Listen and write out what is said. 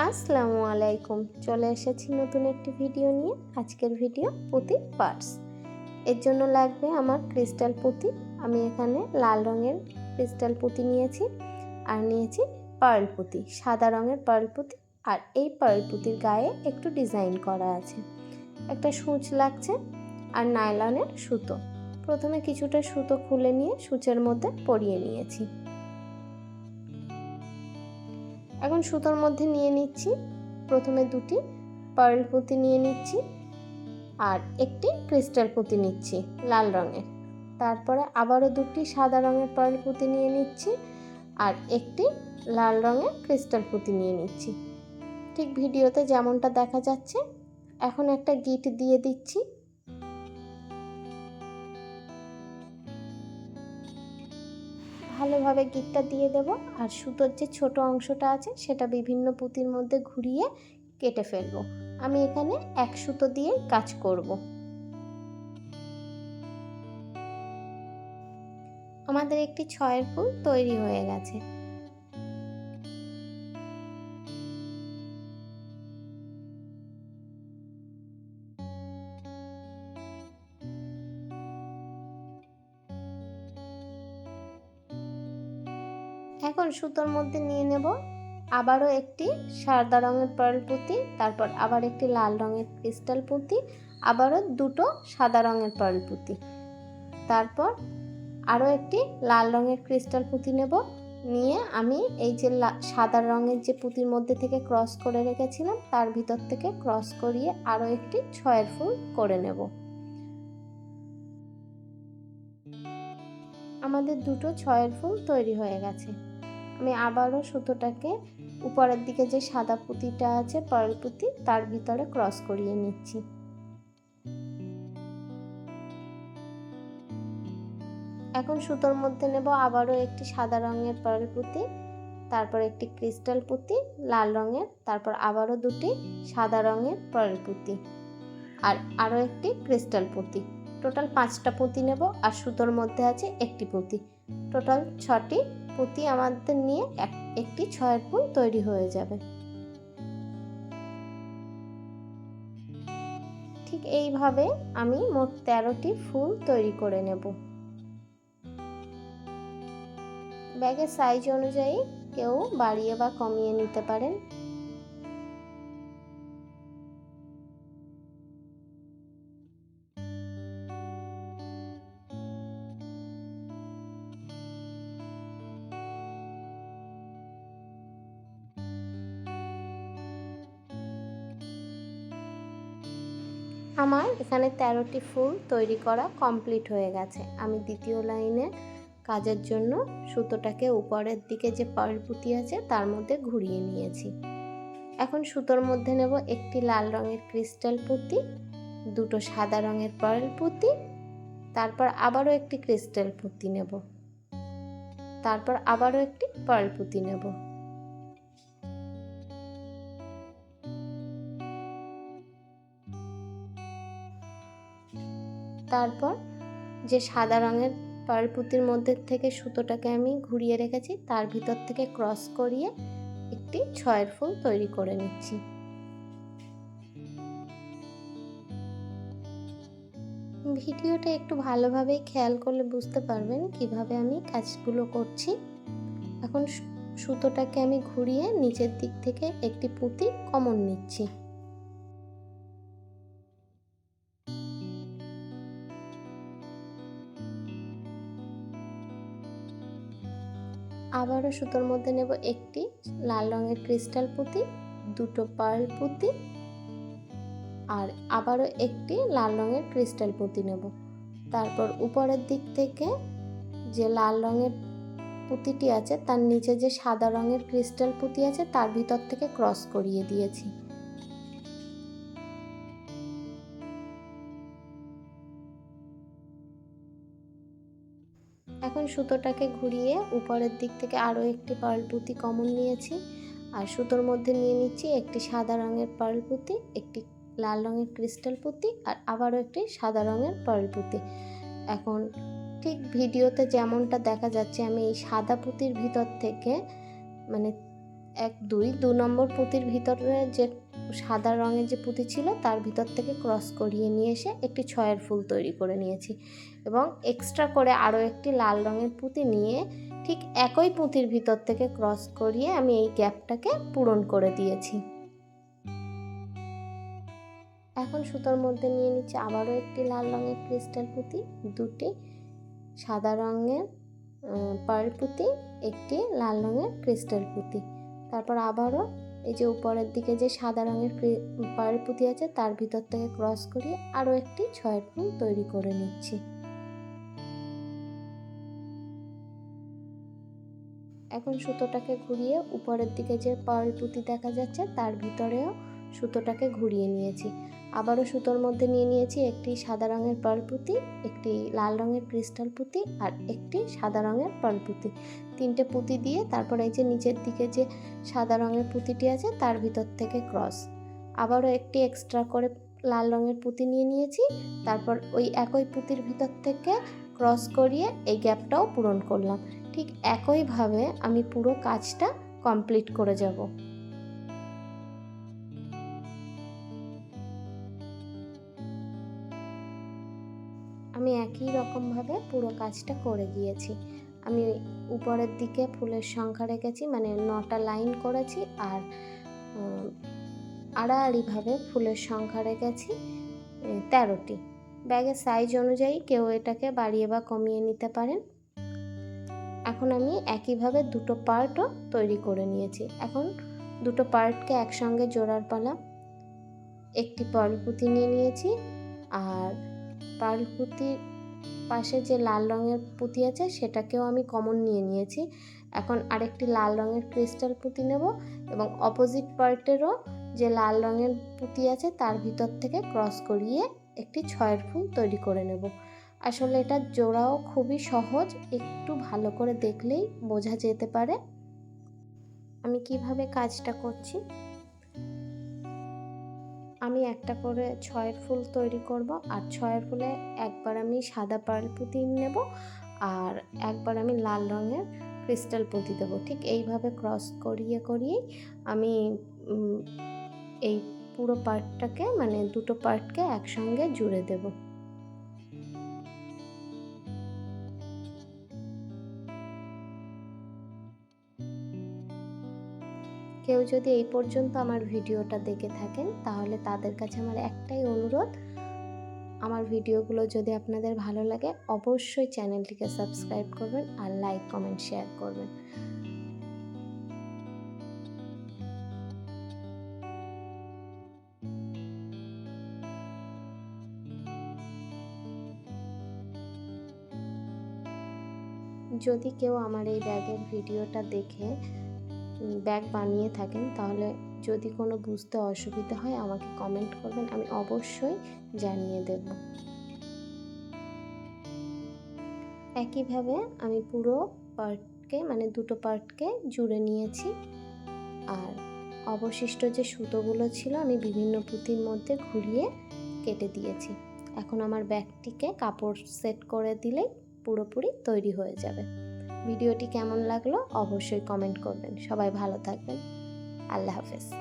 আসসালামু আলাইকুম। চলে এসেছি নতুন একটি ভিডিও নিয়ে। আজকের ভিডিও পুঁতি পার্টস এর জন্য লাগবে আমার ক্রিস্টাল পুঁতি। আমি এখানে লাল রঙের ক্রিস্টাল পুঁতি নিয়েছি আর নিয়েছি পার্ল পুঁতি, সাদা রঙের পার্ল পুঁতি। আর এই পার্ল পুঁতির গায়ে একটু ডিজাইন করা আছে। একটা সূচ লাগছে আর নাইলনের সুতো। প্রথমে কিছুটা সুতো খুলে নিয়ে সূচের মধ্যে পরিয়ে নিয়েছি। এখন সুতোর মধ্যে নিয়ে নিচ্ছি। প্রথমে দুটি পার্ল পুঁতি নিয়ে নিচ্ছি আর একটি ক্রিস্টাল পুঁতি নিচ্ছি লাল রঙের। তারপরে আবারও দুটি সাদা রঙের পার্ল পুঁতি নিয়ে নিচ্ছি আর একটি লাল রঙের ক্রিস্টাল পুঁতি নিয়ে নিচ্ছি। ঠিক ভিডিওতে যেমনটা দেখা যাচ্ছে, এখন একটা গিট দিয়ে দিচ্ছি। ভালোভাবে গিটটা দিয়ে দেব। আর সুতোর যে ছোট অংশটা আছে, সেটা বিভিন্ন পুঁতির মধ্যে ঘুরিয়ে কেটে ফেলব। আমি এখানে এক সুতো দিয়ে কাজ করব। আমাদের একটি ছয়ের ফুল তৈরি হয়ে গেছে। এখন সুতোর মধ্যে নিয়ে নেব আবারও একটি সাদা রঙের পার্ল পুঁতি, তারপর আবার একটি লাল রঙের ক্রিস্টাল পুঁতি, আবারও দুটো সাদা রঙের পার্ল পুঁতি। তারপর আরও একটি লাল রঙের ক্রিস্টাল পুঁতি নেব। নিয়ে আমি এই যে সাদা রঙের যে পুঁতির মধ্যে থেকে ক্রস করে রেখেছিলাম, তার ভিতর থেকে ক্রস করিয়ে আরও একটি ছয়ের ফুল করে নেব। আমাদের দুটো ছয়ের ফুল তৈরি হয়ে গেছে। আমি আবারও সুতোটাকে উপরের দিকে যে সাদা পুঁতিটা আছে পার্ল পুঁতি, তার ভিতরে ক্রস করিয়ে নিচ্ছি। এখন সুতোর মধ্যে নেব আবারও একটি সাদা রঙের পার্ল পুঁতি, তারপর একটি ক্রিস্টাল পুঁতি, লাল রঙের, তারপর আবারও দুটি সাদা রঙের পার্ল পুঁতি আর আরও একটি ক্রিস্টাল পুঁতি। টোটাল পাঁচটা পুঁতি নেব আর সুতোর মধ্যে আছে একটি পুঁতি। টোটাল ছটি পুঁতি আমাদের নিয়ে এক, একটি ছয়ের ফুল তৈরি হয়ে যাবে। ঠিক এইভাবে আমি মোট তেরোটি ফুল তৈরি করে নেব। ব্যাগের সাইজ অনুযায়ী কেউ বাড়িয়ে বা কমিয়ে নিতে পারেন। আমার এখানে তেরোটি ফুল তৈরি করা কমপ্লিট হয়ে গেছে। আমি দ্বিতীয় লাইনে কাজের জন্য সুতোটাকে উপরের দিকে যে পুঁতি আছে, তার মধ্যে ঘুরিয়ে নিয়েছি। এখন সুতোর মধ্যে নেব একটি লাল রঙের ক্রিস্টাল পুঁতি, দুটো সাদা রঙের পার্ল পুঁতি, তারপর আবারও একটি ক্রিস্টাল পুঁতি নেব। তারপর আবারও একটি পার্ল পুঁতি নেব। তারপর যে সাদা রঙের পার্ল পুঁতির মধ্যে থেকে সুতোটাকে আমি ঘুরিয়ে রেখেছি, তার ভিতর থেকে ক্রস করিয়ে একটি ছয়ের ফুল তৈরি করে নিচ্ছি। ভিডিওটা একটু ভালোভাবেই খেয়াল করলে বুঝতে পারবেন কীভাবে আমি কাজগুলো করছি। এখন সুতোটাকে আমি ঘুরিয়ে নিচের দিক থেকে একটি পুঁতি কমন নিচ্ছি। আবারও সুতোর মধ্যে নেব একটি লাল রঙের ক্রিস্টাল পুঁতি, দুটো পার্ল পুঁতি, আর আবারও একটি লাল রঙের ক্রিস্টাল পুঁতি নেব। তারপর উপরের দিক থেকে যে লাল রঙের পুঁতিটি আছে, তার নিচে যে সাদা রঙের ক্রিস্টাল পুঁতি আছে, তার ভিতর থেকে ক্রস করিয়ে দিয়েছি। এখন সুতোটাকে ঘুরিয়ে উপরের দিক থেকে আরও একটি পার্ল পুঁতি কমন নিয়েছি। আর সুতোর মধ্যে নিয়ে নিচ্ছি একটি সাদা রঙের পার্ল পুঁতি একটি লাল রঙের ক্রিস্টাল পুঁতি আর আবারও একটি সাদা রঙের পার্ল পুঁতি এখন ঠিক ভিডিওতে যেমনটা দেখা যাচ্ছে, আমি এই সাদা পুঁতির ভিতর থেকে মানে এক, দুই, দু নম্বর পুঁতির ভিতরে যে সাদা রঙের যে পুঁতি ছিল তার ভিতর থেকে ক্রস করিয়ে নিয়ে এসে একটি ছয়ের ফুল তৈরি করে নিয়েছি এবং এক্সট্রা করে আরও একটি লাল রঙের পুঁতি নিয়ে ঠিক একই পুঁতির ভিতর থেকে ক্রস করিয়ে আমি এই গ্যাপটাকে পূরণ করে দিয়েছি। এখন সুতোর মধ্যে নিয়ে নিচ্ছি আবারও একটি লাল রঙের ক্রিস্টাল পুঁতি, দুটি সাদা রঙের পার পুঁতি, একটি লাল রঙের ক্রিস্টাল পুঁতি। তারপর আবারও এই যে উপরের দিকে যে সাদা রঙের পায়ের পুঁতি আছে, তার ভিতর থেকে ক্রস করিয়ে আরও একটি ছয়ের ফুল তৈরি করে নিচ্ছি। এখন সুতোটাকে ঘুরিয়ে উপরের দিকে যে পার্ল পুঁতি দেখা যাচ্ছে, তার ভিতরেও সুতোটাকে ঘুরিয়ে নিয়েছি। আবারও সুতোর মধ্যে নিয়ে নিয়েছি একটি সাদা রঙের পার্ল পুঁতি একটি লাল রঙের ক্রিস্টাল পুঁতি আর একটি সাদা রঙের পার্ল পুঁতি তিনটে পুঁতি দিয়ে তারপর এই যে নিচের দিকে যে সাদা রঙের পুঁতিটি আছে তার ভিতর থেকে ক্রস। আবারও একটি এক্সট্রা করে লাল রঙের পুঁতি নিয়ে নিয়েছি, তারপর ওই একই পুঁতির ভিতর থেকে ক্রস করিয়ে এই গ্যাপটাও পূরণ করলাম। ঠিক একইভাবে আমি পুরো কাজটা কমপ্লিট করে যাব। আমি একই রকমভাবে পুরো কাজটা করে গিয়েছি। আমি উপরের দিকে ফুলের সংখ্যা রেখেছি মানে নটা লাইন করেছি আর আড়াআড়িভাবে ফুলের সংখ্যা রেখেছি তেরোটি। ব্যাগের সাইজ অনুযায়ী কেউ এটাকে বাড়িয়ে বা কমিয়ে নিতে পারেন। এখন আমি একইভাবে দুটো পার্টও তৈরি করে নিয়েছি। এখন দুটো পার্টকে একসঙ্গে জোড়ার পালা। একটি পার্লপুতি নিয়ে নিয়েছি আর পার্লপুতির পাশে যে লাল রঙের পুঁতি আছে, সেটাকেও আমি কমন নিয়ে নিয়েছি। এখন আরেকটি লাল রঙের ক্রিস্টাল পুঁতি নেব এবং অপোজিট পার্টেরও যে লাল রঙের পুঁতি আছে, তার ভিতর থেকে ক্রস করিয়ে একটি ছয়ের ফুল তৈরি করে নেব। আসলে এটা জোড়াও খুবই সহজ, একটু ভালো করে দেখলেই বোঝা যেতে পারে। আমি কীভাবে কাজটা করছি? আমি একটা করে ছয়ের ফুল তৈরি করব, আর ছয়ের ফুলে একবার আমি সাদা পার্ল পুঁতি নেব, আর একবার আমি লাল রঙের ক্রিস্টাল পুঁতি দেবো। ঠিক এইভাবে ক্রস করিয়ে, করিয়েই আমি এই পুরো পার্টটাকে মানে দুটো পার্টকে একসঙ্গে জুড়ে দেবো। কেউ যদি এই পর্যন্ত আমার ভিডিওটা দেখে থাকেন, তাহলে তাদের কাছে আমার একটাই অনুরোধ, আমার ভিডিওগুলো যদি আপনাদের ভালো লাগে, অবশ্যই চ্যানেলটিকে সাবস্ক্রাইব করবেন আর লাইক, কমেন্ট, শেয়ার করবেন। যদি কেউ আমার এই ব্যাগের ভিডিওটা দেখে ব্যাগ বানিয়ে থাকেন, তাহলে যদি কোনো বুঝতে অসুবিধা হয় আমাকে কমেন্ট করবেন, আমি অবশ্যই জানিয়ে দেব। একইভাবে আমি পুরো পার্টকে মানে দুটো পার্টকে জুড়ে নিয়েছি। আর অবশিষ্ট যে সুতোগুলো ছিল, আমি বিভিন্ন পুঁতির মধ্যে ঘুরিয়ে কেটে দিয়েছি। এখন আমার ব্যাগটিকে কাপড় সেট করে দিলেই পুরোপুরি তৈরি হয়ে যাবে। ভিডিওটি কেমন লাগল অবশ্যই কমেন্ট করবেন। সবাই ভালো থাকবেন। আল্লাহ হাফেজ।